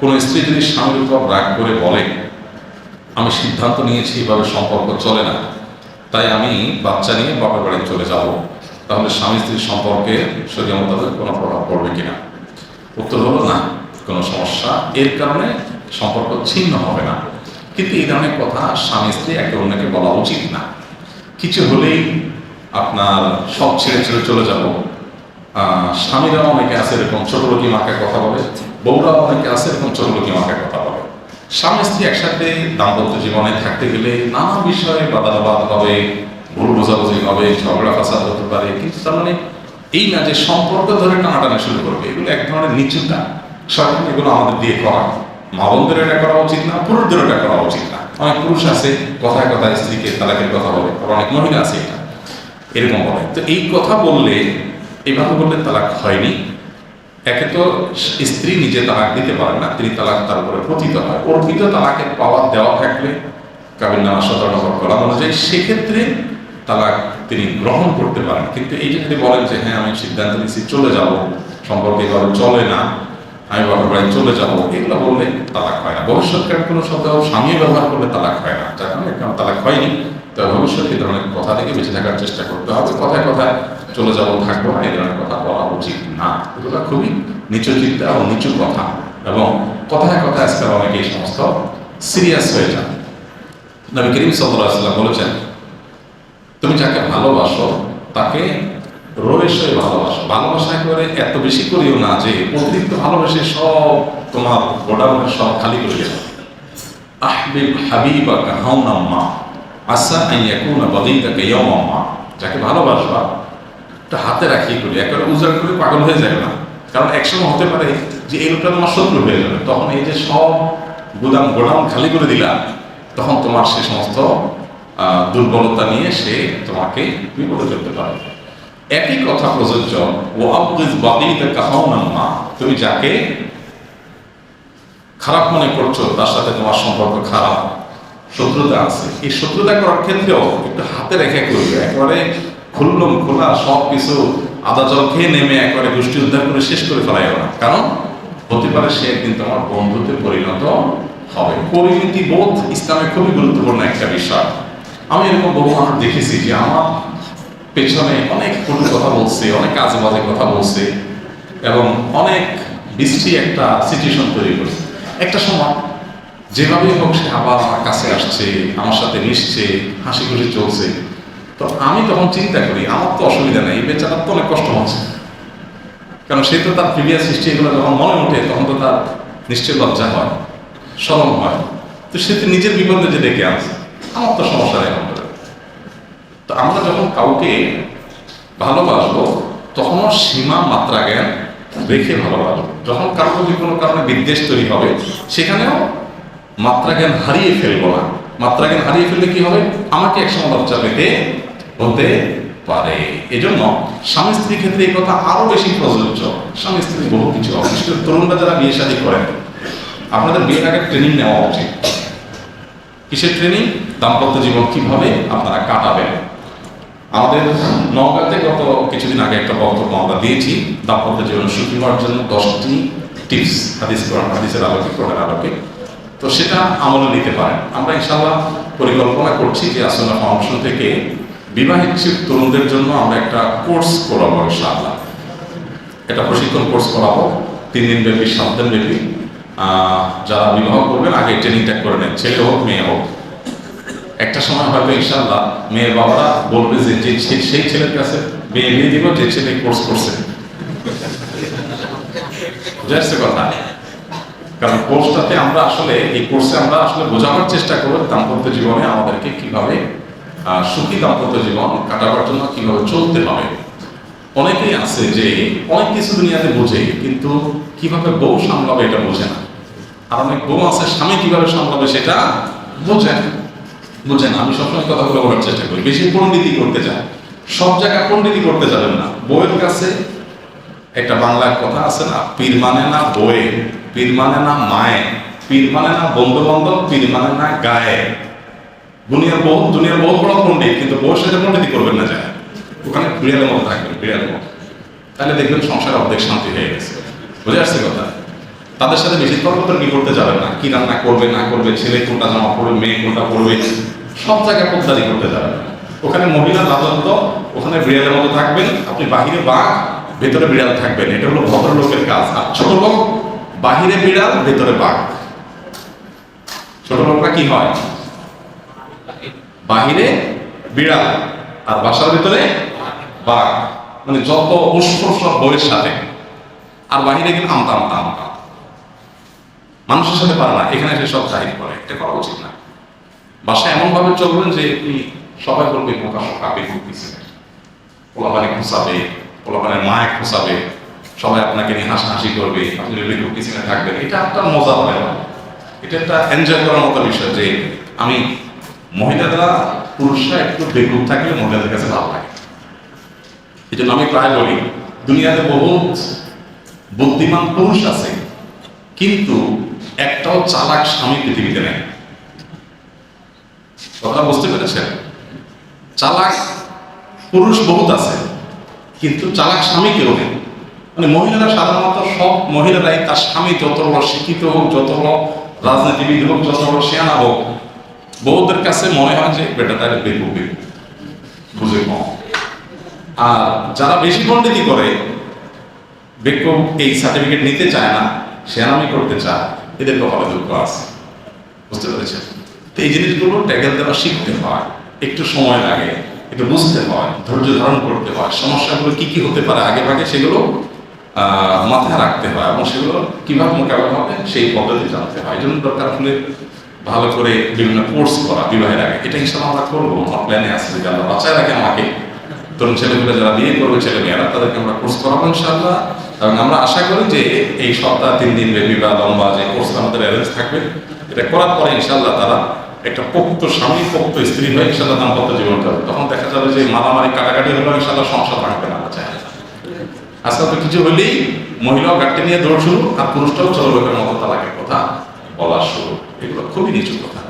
কোনো স্ত্রী যদি স্বামীর উপর রাগ করে বলে, আমি সিদ্ধান্ত নিয়েছি, এভাবে সম্পর্ক চলে না। তাই আমি বাচ্চা নিয়ে বাপের বাড়ি চলে যাব। তাহলে স্বামী স্ত্রীর সম্পর্কে শরীর তাদের কোনো প্রভাব পড়বে কিনা? উত্তর হলো না, কোনো সমস্যা। এর কারণে সম্পর্ক ছিন্ন হবে না। কিন্তু এই ধরনের কথা স্বামী স্ত্রী একে অন্যকে বলা উচিত না। কিছু হলেই আপনার সব ছেড়ে ছেড়ে চলে যাব। স্বামীরাও অনেকে আছে এরকম, ছোট লোকি কথা বলে, বউরাও অনেকে আছে এরকম, ছোট লোকি কথা বলে। স্বামী স্ত্রী একসাথে দাম্পত্য জীবনে থাকতে গেলে নানা বিষয়ে বাদাবাদ হবে ভুল বোঝাবুঝি হবে ঝগড়া ফাসাদ হতে পারে, কিন্তু তার মানে এই না যে সম্পর্ক ধরে টানাটানা শুরু করবে, এগুলো এক ধরনের নিচুতা সরকার এগুলো আমাদের দিয়ে করা। মা বোনদের এটা করা উচিত না, পুরুষদের এটা করা উচিত না। অনেক পুরুষ আছে, কথায় কথায় স্ত্রীকে তালাকের কথা বলে অনেক মহিলা আছে এটা। এরকম বলে। তো এই কথা বললে এইভাবে বললে তালাক হয়নি। একে তো স্ত্রী নিজে তালাক দিতে পারে না, তিনি তালাক তার উপরে পতিত হয়। অর্পিত তালাকের পাওয়ার দেওয়া থাকলে কাবিন নামা নম্বর করা অনুযায়ী সেক্ষেত্রে তালাক তিনি গ্রহণ করতে পারেন। কিন্তু এই যে যদি বলেন যে হ্যাঁ আমি সিদ্ধান্ত নিচ্ছি চলে যাব। সম্পর্কে এভাবে চলে না। আমি বাবার বাড়ি চলে যাব। এগুলো বললে তালাক হয় না। ভবিষ্যৎকার কোনো শব্দ স্বামী ব্যবহার করলে তালাক হয় না। যার কারণে তালাক হয়নি। তবে ভবিষ্যতে এই ধরনের কথা থেকে বেঁচে থাকার চেষ্টা করতে হবে। কথায় কথায় চলে যাব থাকব না, এই ধরনের কথা বলা উচিত না। এগুলো খুবই নিচু চিন্তা ও নিচু কথা। এবং কথায় কথায় আজকাল অনেকে এই সমস্ত সিরিয়াস হয়ে যান। নবী করিম সাল্লাম বলেছেন, তুমি যাকে ভালোবাসো, তাকে রয়েসে ভালোবাসো। ভালোবাসা করে এত বেশি করিও না যে অতিরিক্ত ভালোবেসে সব তোমার গোডাউনের সব খালি করে দেবে। আহবিব হাবিবাকা হাওনাম্মা। আসা আন ইয়াকুনা বাগীতাকা ইয়াওমাম্মা যাকে ভালোবাসবা, একটা হাতে রাখি করি, একেবারে উজাড় করে পাগল হয়ে যাবে না। কারণ একসময় হতে পারে যে এই লোকটা তোমার শত্রু হয়ে যাবে। তখন এই যে সব গুদাম গোডাউন খালি করে দিলাম তখন তোমার সে সমস্ত দুর্বলতা নিয়ে সে তোমাকে বিপদে ফেলতে পারে। একই কথা প্রযোজ্য ও আব্দিস বাগীতাকা হাওনাম্মা তুমি যাকে খারাপ মনে করছ, তার সাথে তোমার সম্পর্ক খারাপ। শত্রুতা আছে। এই শত্রুতা করার ক্ষেত্রেও একটু হাতে রেখে করবে। একেবারে খুললুম, খোলা, সব কিছু আদা জল খেয়ে নেমে একেবারে গোষ্ঠী উদ্ধার করে শেষ করে ফেলাই না। কারণ হতে পারে সে একদিন তোমার বন্ধুতে পরিণত হবে। পরিণতি বোধ ইসলামে খুবই গুরুত্বপূর্ণ একটা বিষয়। আমি এরকম বহু মানুষ দেখেছি যে আমার পেছনে অনেক কটু কথা বলছে, অনেক কাজে বাজে কথা বলছে এবং অনেক বৃষ্টি একটা সিচুয়েশন তৈরি করছে। একটা সময় যেভাবে হোক সে আবার আমার কাছে আসছে, আমার সাথে মিশছে, হাসি খুশি চলছে। তো আমি তখন চিন্তা করি, আমার তো অসুবিধা নেই বেচারার তো অনেক কষ্ট হচ্ছে। কারণ সে তো তার প্রিভিয়াস হিস্ট্রি এগুলো যখন মনে ওঠে, তখন তো তার নিশ্চয় লজ্জা হয় সরম হয়। তো সে তো নিজের বিপদে যে ডেকে আনছে, আমার তো সমস্যা নেই তো আমরা যখন কাউকে ভালোবাসবো তখনও সীমা, মাত্রা, জ্ঞান রেখে ভালোবাসবো। যখন কারও যদি কোনো কারণে বিদ্বেষ তৈরি হবে, সেখানেও মাত্রা জ্ঞান হারিয়ে ফেলব না। মাত্রা জ্ঞান হারিয়ে ফেললে কি হবে? আমাকে একসময় লজ্জা পেতে হতে পারে। এজন্য স্বামী স্ত্রীর ক্ষেত্রে এই কথা আরও বেশি প্রযোজ্য। স্বামী স্ত্রী বহু কিছু বিশেষ তরুণরা যারা বিয়ে শাদী করেন আপনাদের বিয়ের আগে ট্রেনিং নেওয়া উচিত। কিসের ট্রেনিং দাম্পত্য জীবন কীভাবে আপনারা কাটাবেন? আমাদের নওগাঁতে গত কিছুদিন আগে একটা বক্তব্য আমরা দিয়েছি, দাম্পত্য জীবন সুখী হওয়ার জন্য দশটি টিপস হাদিস কোরআন, হাদিসের আলোকে, কোরআনের আলোকে। তো সেটা আমলে নিতে পারেন। আমরা ইনশাল্লাহ পরিকল্পনা করছি যে আসলে ফাউন্ডেশন থেকে বিবাহিত তরুণদের জন্য আমরা একটা কোর্স করাবো ইনশাআল্লাহ। একটা প্রশিক্ষণ কোর্স করাবো, তিন দিন ব্যাপী, সাত দিন ব্যাপী। যারা বিবাহ করবেন, আগে ট্রেনিংটা করে নেন, ছেলে হোক, মেয়ে হোক। একটা সময় হয়তো ইনশাল্লাহ মেয়ের বাবারা বলবে যে যে সেই ছেলের কাছে মেয়ে বিয়ে দিব, যে ছেলে কোর্স করছে। যাচ্ছে কথা? কারণ কোর্সটাতে আমরা আসলে, এই কোর্সে আমরা আসলে বোঝানোর চেষ্টা করব দাম্পত্য জীবনে আমাদেরকে কীভাবে সুখী দাম্পত্য জীবন কাটাবার জন্য কীভাবে চলতে হবে। অনেকেই আছে যে অনেক কিছু দুনিয়াতে বোঝে, কিন্তু কীভাবে বউ সামলাবে এটা বোঝে না। আর অনেক বউ আছে, স্বামী কীভাবে সামলাবে সেটা বোঝে না। বুঝেন আমি সবসময় কথাগুলো বলার চেষ্টা করি। বেশি পণ্ডিতি করতে চাই সব জায়গায় পণ্ডিতি করতে যাবেন না। বইয়ের কাছে একটা বাংলার কথা আছে না, পীর মানে না বয়ে পীর মানে না মায়ে, পীর মানে না বন্ধু বান্ধব পীর মানে না গায়ে। দুনিয়ার বহু দুনিয়ার বহু বড় পণ্ডিত, কিন্তু বউয়ের সাথে পণ্ডিতি করবেন না যায়। ওখানে বিড়ালের মতো থাকবেন, বিড়ালের মতো। তাহলে দেখবেন সংসার অর্ধেক শান্তি হয়ে গেছে। বুঝে আসছে কথা? তাদের সাথে বেশি তর্কতর্কি করতে যাবেন না? কি রান্না করবে, না করবে, ছেলে কোনটা জামা পড়বে মেয়ে কোনটা পড়বে সব জায়গায় পোদ্দারি করতে যাবেন ওখানে মহিলা রাজত্ব ওখানে বিড়ালের মতো থাকবেন। আপনি বাহিরে বাঘ, ভেতরে বিড়াল থাকবেন। এটা হলো ভদ্রলোকের কাজ। আর ছোট লোক বাহিরে বিড়াল, ভেতরে বাঘ। ছোট লোকরা কি হয়? বাহিরে বিড়াল, আর বাসার ভিতরে বাঘ। মানে যত উৎস্পর্শ বইয়ের সাথে। আর বাহিরে কিন্তু আমতা আমতা আমতা। মানুষের সাথে পারে না, এখানে এসে সব জাহির করে, এটা করা উচিত না। বাসায় এমন ভাবে চলবেন যে আপনি সবাই বলবে মোকা মোকা বেগুন পিছনে পোলাপানে খুঁচাবে পোলাপানের মায় খুঁচাবে সবাই আপনাকে নিয়ে হাসাহাসি করবে, আপনি বেগুন পিছনে থাকবেন। এটা আপনার মজা হবে না এটা একটা এনজয় করার মতো বিষয় যে আমি মহিলারা, পুরুষরা একটু বেগুন থাকলে মহিলাদের কাছে ভালো লাগে। এই জন্য আমি প্রায় বলি, দুনিয়াতে বহুত বুদ্ধিমান পুরুষ আছে, কিন্তু একটাও চালাক স্বামী পৃথিবীতে নেই। কথা বুঝতে পেরেছেন? চালাক পুরুষ বহুত আছে, কিন্তু চালাক স্বামী কেউ নেই। মানে মহিলারা সাধারণত সব মহিলারাই তার স্বামী যত বড় শিক্ষিত হোক, যত বড় রাজনীতিবিদ হোক, যত বড় সেনা হোক বউদের কাছে মনে হয় যে বেটা তার বেকু বেকু বুঝে কম আর যারা বেশি পণ্ডিতি করে বেকুব এই সার্টিফিকেট নিতে চায় না, সেনামি করতে চায়, এদের কপালে দুঃখ আছে। বুঝতে পেরেছেন? তো এই জিনিসগুলো ট্যাগেল দেওয়া শিখতে হয়। একটু সময় লাগে, একটু বুঝতে হয়, ধৈর্য ধারণ করতে হয়। সমস্যাগুলো কি কি হতে পারে আগে ভাগে সেগুলো মাথায় রাখতে হয় এবং সেগুলো কীভাবে মোকাবেলা হবে সেই পদ্ধতি জানতে হয়। এই জন্য দরকার হলে ভালো করে বিভিন্ন কোর্স করা, বিবাহের আগে। এটা হিসাবে আমরা করব, আমার প্ল্যানে আছে যে আল্লাহ বাঁচায় রাখে আমাকে। তরুণ ছেলেগুলো যারা বিয়ে করবে ছেলে মেয়েরা তাদেরকে আমরা কোর্স করাবো ইনশাআল্লাহ। এবং আমরা আশা করি যে এই সপ্তাহ তিন দিন ব্যাপী বা লম্বা যে কোর্স আমাদের অ্যারেঞ্জ থাকবে, এটা করার পরে ইনশাল্লাহ তারা একটা পোক্ত স্বামী, পোক্ত স্ত্রী হয়ে ইনশাআল্লাহ দাম্পত্য জীবন করবে তখন দেখা যাবে যে মারামারি, কাটাকাটি হলো ইনশাআল্লাহ সংসার ভাঙবে না চায় আজকাল তো কিছু হলেই মহিলাও গাড়িটা নিয়ে দৌড় শুরু, আর পুরুষটাও চলবে মতো তালাকের কথা বলা শুরু। এগুলো খুবই নিচু কথা।